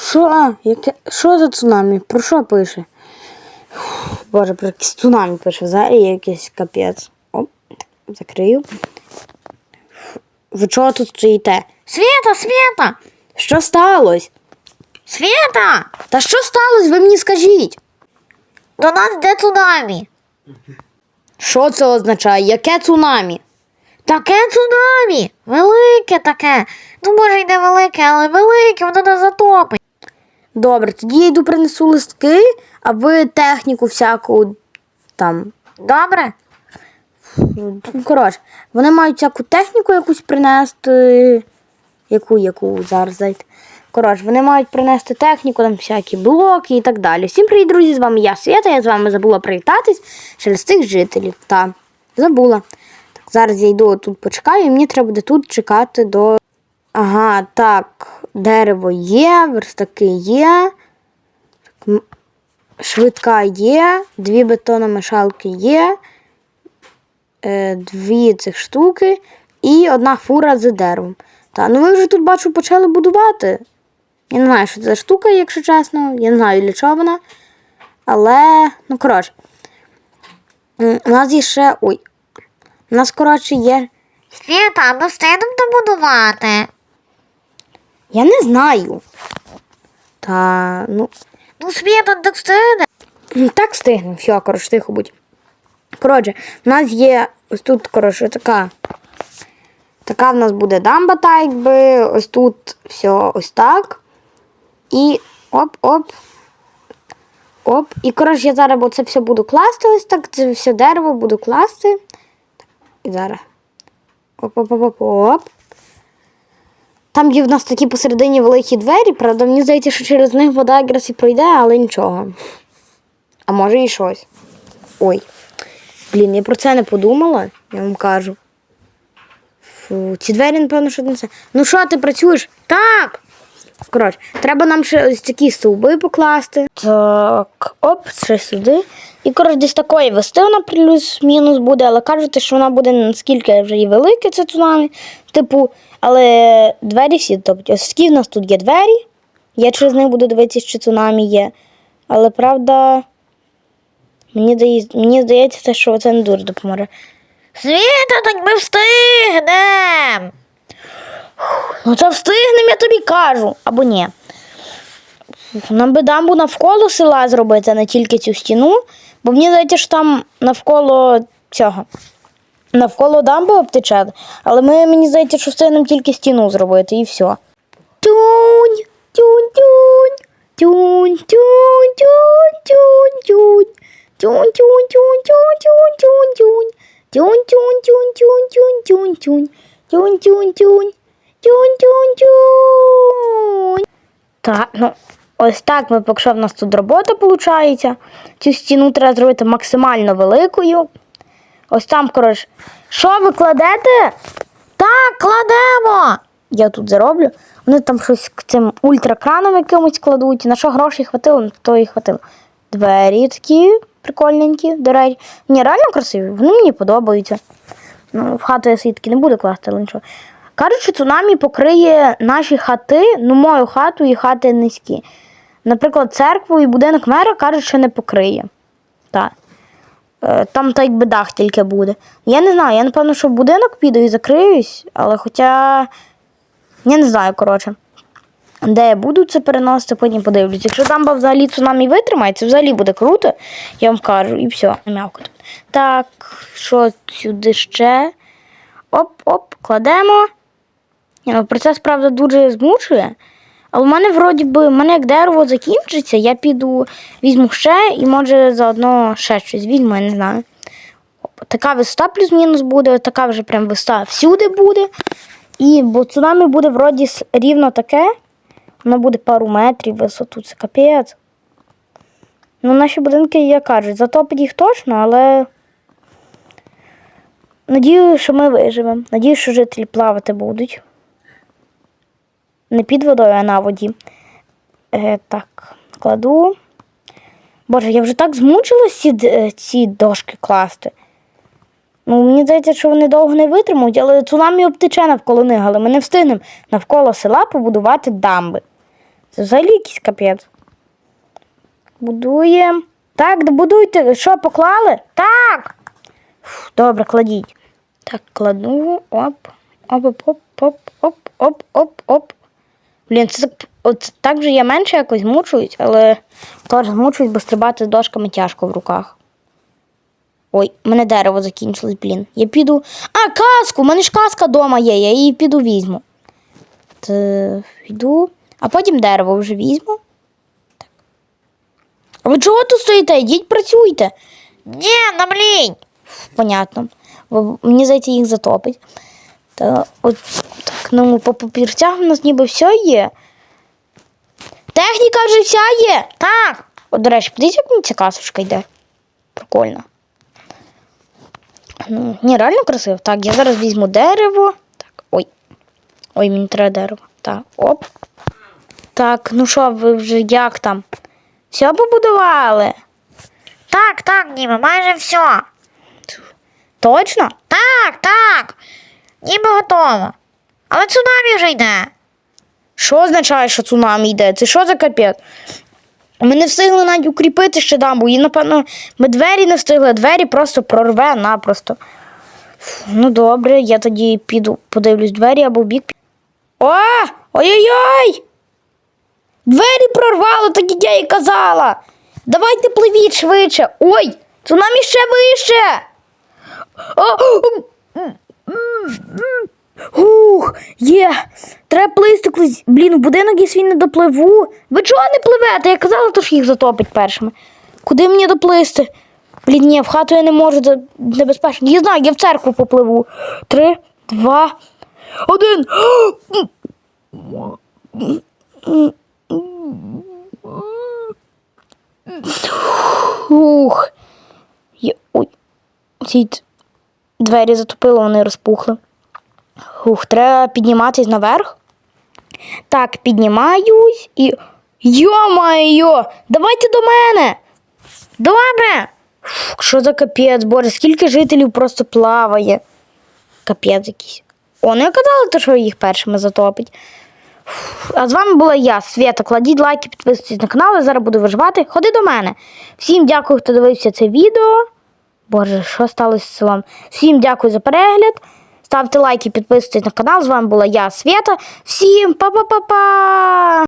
Що? Яке? Що за цунамі? Про що пише? Боже, про якесь цунамі пише. Взагалі якийсь капець. Оп, закрию. Ви чого тут стоїте? Света, Света! Що сталося? Света! Та що сталося? Ви мені скажіть. До нас йде цунамі. Що це означає? Яке цунамі? Таке цунамі. Велике таке. Ну, може, й не велике, але велике, воно нас затопить. Добре, тоді я йду принесу листки, а ви техніку всяку там. Добре? Коротше, вони мають всяку техніку якусь принести. Яку, яку зараз дайте. Коротше, вони мають принести техніку, там всякі блоки і так далі. Всім привіт, друзі! З вами я Свята. Я з вами забула привітатись через тих жителів. Та забула. Зараз я йду тут почекаю, і мені треба буде тут чекати до. Ага, так, дерево є, верстаки є. Швидка є, дві бетономешалки є е, дві цих штуки і одна фура з деревом. Та, ну ви вже тут бачу почали будувати. Я не знаю, що це за штука, якщо чесно. Я не знаю, для чого вона. Але, ну, коротше. У нас є ще. Ой. У нас, коротше, є. Света, а ми добудувати. Я не знаю. Та, ну. Ну, Света, не встигне. Так встигнемо, все, коротше, тихо будь. Коротше, в нас є ось тут, коротше, така. Така в нас буде дамба, так якби. Ось тут все ось так. І оп-оп. Оп. І коротше, я зараз це все буду класти ось так. Це все дерево буду класти. І зараз. Оп-оп-оп-оп. Там є в нас такі посередині великі двері, правда, мені здається, що через них вода якраз і пройде, але нічого. А може і щось. Ой. Блін, я про це не подумала, я вам кажу. Фу, ці двері, напевно, що не це. Ну що, ти працюєш? Так. Коротше, треба нам ще ось такі стовби покласти. Так, оп, ще сюди. І коротше, десь такої вести вона плюс-мінус буде, але кажете, що вона буде наскільки вже і велике, це цунамі. Типу, але двері всі, тобто, такі в нас тут є двері. Я через них буду дивитися, чи цунамі є. Але правда. Мені, дає, мені здається, що це не дуже допоможе. Света, так ми встигнемо. Ну це встигнемо, я тобі кажу. Або ні. Нам би дамбу навколо села зробити, а не тільки цю стіну. Бо мені здається, що там навколо цього. Навколо дамби обтече. Але ми, мені здається, що встигнемо тільки стіну зробити і все. Тюнь, тюнь, тюнь. Тюнь, тюнь, тюнь, тюнь, тюнь. Тюнь, тюнь, тюнь, тюнь, тюнь, тюнь, тюнь. Тюнь, тюнь, тюнь, тюнь, тюнь, тюнь, тюнь. Тюнь, тюнь, тюнь. Тюнь, тюнь, тюнь. Так, ну ось так ми поки що в нас тут робота виходить. Цю стіну треба зробити максимально великою. Ось там, коротше. Що ви кладете? Так, кладемо. Я тут зароблю. Вони там щось цим ультракраном якимось кладуть. На що грошей хватило, то і хватило. Двері такі прикольненькі, до речі. Ні, реально красиві, вони мені подобаються. Ну, в хату я свідки не буду класти, але нічого. Кажуть, цунамі покриє наші хати, ну мою хату і хати низькі. Наприклад, церкву і будинок мера кажуть, що не покриє. Так. Е, Там так якби дах тільки буде. Я не знаю, я напевно, що в будинок піду і закриюсь, але хоча. Я не знаю, коротше. Де я буду це переносити, потім подивлюсь. Якщо дамба взагалі цунамі витримає, це взагалі буде круто, я вам кажу, і все. М'явко тут. Так, що сюди ще? Оп-оп, кладемо. Ну, Процес, правда, дуже змучує. Але в мене вроді би, в мене як дерево закінчиться, я піду, візьму ще і може заодно ще щось візьму, я не знаю. Така висота плюс-мінус буде, така вже прям висота всюди буде. І бо цунамі буде вроді рівно таке. Воно буде пару метрів висоту, це капець. Ну, наші будинки, як кажуть, затопить їх точно, але. Надію, що ми виживемо. Надію, що жителі плавати будуть. Не під водою, а на воді. Е, так, кладу. Боже, я вже так змучилась ці, е, ці дошки класти. Ну, мені здається, що вони довго не витримають, але цунамі обтече навколо них, але ми не встигнемо навколо села побудувати дамби. Це взагалі якийсь капець. Будуємо. Так, добудуйте. Що, поклали? Так. Фу, Добре, кладіть. Так, кладу. Оп, оп, оп, оп, оп, оп, оп, оп. Блін, це от так же я менше якось мучуюсь, але теж змучуюсь, бо стрибати з дошками тяжко в руках. Ой, мене дерево закінчилось, блін. Я піду. А, каску! У мене ж каска вдома є, я її піду візьму. Та, йду, а потім дерево вже візьму. Так. А ви чого тут стоїте? Йдіть працюйте. Ні, нам лінь. Понятно. Мені здається, їх затопить. Та от так, ну по папірцях у нас ніби все є. Техніка вже вся є. Так. От, до речі, подивіться, як мені ця касочка йде. Прикольно. Ну, ні, реально красиво. Так, я зараз візьму дерево. Так, ой. Ой, мені треба дерево. Так, оп. Так, ну що, ви вже як там? Все побудували? Так, так, ніби, майже все. Точно? Так, так. Ніби готово. Але цунамі вже йде. Що означає, що цунамі йде? Це що за капець? Ми не встигли навіть укріпити ще дамбу. І, напевно, ми двері не встигли, двері просто прорве напросто. Ну, добре, я тоді піду, подивлюсь двері або в бік. О! Ой-ой-ой! Двері прорвало, так як я і казала. Давайте пливіть швидше. Ой! Цунамі ще вище. О, Ух, є. Треба плисти кудись. Блін, в будинок я свій не допливу. Ви чого не пливете? Я казала, то ж їх затопить першими. Куди мені доплисти? Блін, ні, в хату я не можу, це небезпечно. Я знаю, я в церкву попливу. Три, два, один. Ух. Ой. Д- двері затопило, вони розпухли. Ух, треба підніматись наверх. Так, піднімаюсь і. Йо-майо! Давайте до мене! Добре! Фух, що за капець, боже, скільки жителів просто плаває. Капець якийсь. О, ну я то, що їх першими затопить. Фух, А з вами була я, Свята. Кладіть лайки, підписуйтесь на канал, я зараз буду виживати. Ходи до мене. Всім дякую, хто дивився це відео. Боже, що сталося з селом? Всім дякую за перегляд. Ставте лайки, підписуйтесь на канал. З вами була я, Свята. Всім па-па-па-па!